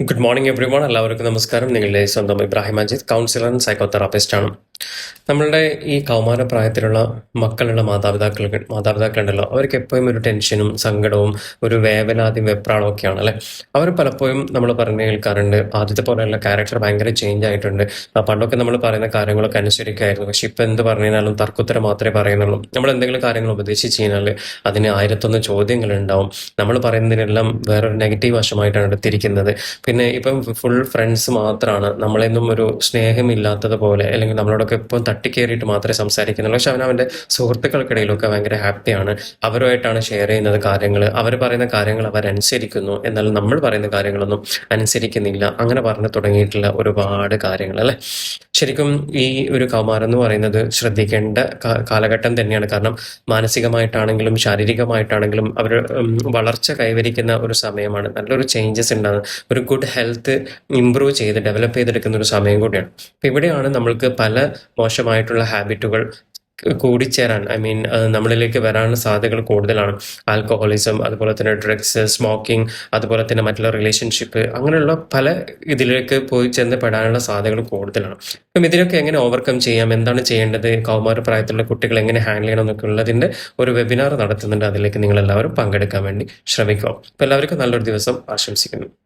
Good morning every one എല്ലാവർക്കും നമസ്കാരം. നിങ്ങളുടെ സ്വന്തം ഇബ്രാഹിം അജിത് കൗൺസിലർ ആൻഡ് ആണ്. നമ്മളുടെ ഈ കൗമാര പ്രായത്തിലുള്ള മക്കളുള്ള മാതാപിതാക്കൾ മാതാപിതാക്കളുണ്ടല്ലോ. അവർക്ക് എപ്പോഴും ഒരു ടെൻഷനും സങ്കടവും ഒരു വേവലാതിയും വെപ്രാളവും ഒക്കെയാണ് അല്ലെ? അവർ പലപ്പോഴും നമ്മൾ പറഞ്ഞു കേൾക്കാറുണ്ട്. ആദ്യത്തെ പോലെയുള്ള ക്യാരക്ടർ ഭയങ്കര ചേഞ്ച് ആയിട്ടുണ്ട്. പണ്ടൊക്കെ നമ്മൾ പറയുന്ന കാര്യങ്ങളൊക്കെ അനുസരിക്കായിരുന്നു. പക്ഷെ ഇപ്പൊ എന്ത് പറഞ്ഞാലും തർക്കുത്തരം മാത്രമേ പറയുന്നുള്ളൂ. നമ്മൾ എന്തെങ്കിലും കാര്യങ്ങൾ ഉപദേശിച്ച് കഴിഞ്ഞാൽ അതിന് ആയിരത്തൊന്ന് ചോദ്യങ്ങൾ ഉണ്ടാവും നമ്മൾ പറയുന്നതിനെല്ലാം വേറൊരു നെഗറ്റീവ് വശമായിട്ടാണ് എടുത്തിരിക്കുന്നത്. പിന്നെ ഇപ്പം ഫുൾ ഫ്രണ്ട്സ് മാത്രമാണ് നമ്മളെന്നും ഒരു സ്നേഹമില്ലാത്തതുപോലെ അല്ലെങ്കിൽ നമ്മളോടൊക്കെ ഇപ്പം തട്ടിക്കേറിയിട്ട് മാത്രമേ സംസാരിക്കുന്നുള്ളൂ. പക്ഷെ അവൻ അവന്റെ സുഹൃത്തുക്കൾക്കിടയിലൊക്കെ ഭയങ്കര ഹാപ്പിയാണ്. അവരുമായിട്ടാണ് ഷെയർ ചെയ്യുന്നത് കാര്യങ്ങൾ. അവർ പറയുന്ന കാര്യങ്ങൾ അവരനുസരിക്കുന്നു എന്നാൽ നമ്മൾ പറയുന്ന കാര്യങ്ങളൊന്നും അനുസരിക്കുന്നില്ല. അങ്ങനെ പറഞ്ഞു തുടങ്ങിയിട്ടുള്ള ഒരുപാട് കാര്യങ്ങൾ അല്ലേ? ശരിക്കും ഈ ഒരു കൗമാരം എന്ന് പറയുന്നത് ശ്രദ്ധിക്കേണ്ട കാലഘട്ടം തന്നെയാണ്. കാരണം മാനസികമായിട്ടാണെങ്കിലും ശാരീരികമായിട്ടാണെങ്കിലും അവർ വളർച്ച കൈവരിക്കുന്ന ഒരു സമയമാണ്. നല്ലൊരു ചേഞ്ചസ് ഉണ്ടാകുന്നത്. ഒരു ഗുഡ് ഹെൽത്ത് ഇമ്പ്രൂവ് ചെയ്ത് ഡെവലപ്പ് ചെയ്തെടുക്കുന്ന ഒരു സമയം കൂടിയാണ്. അപ്പം ഇവിടെയാണ് നമ്മൾക്ക് പല മോശമായിട്ടുള്ള ഹാബിറ്റുകൾ കൂടിച്ചേരാൻ ഐ മീൻ നമ്മളിലേക്ക് വരാനുള്ള സാധ്യതകൾ കൂടുതലാണ്. ആൽക്കഹോളിസം അതുപോലെ തന്നെ ഡ്രഗ്സ് സ്മോക്കിംഗ് അതുപോലെ തന്നെ മറ്റുള്ള റിലേഷൻഷിപ്പ് അങ്ങനെയുള്ള പല ഇതിലേക്ക് പോയി ചെന്ന് പെടാനുള്ള സാധ്യതകൾ കൂടുതലാണ്. അപ്പം ഇതിനൊക്കെ എങ്ങനെ ഓവർകം ചെയ്യാം? എന്താണ് ചെയ്യേണ്ടത്? കൗമാര പ്രായത്തിലുള്ള കുട്ടികൾ എങ്ങനെ ഹാൻഡിൽ ചെയ്യണം എന്നൊക്കെ ഉള്ളതിന്റെ ഒരു വെബിനാർ നടത്തുന്നുണ്ട്. അതിലേക്ക് നിങ്ങൾ എല്ലാവരും പങ്കെടുക്കാൻ വേണ്ടി ശ്രമിക്കുക. അപ്പോൾ എല്ലാവർക്കും നല്ലൊരു ദിവസം ആശംസിക്കുന്നു.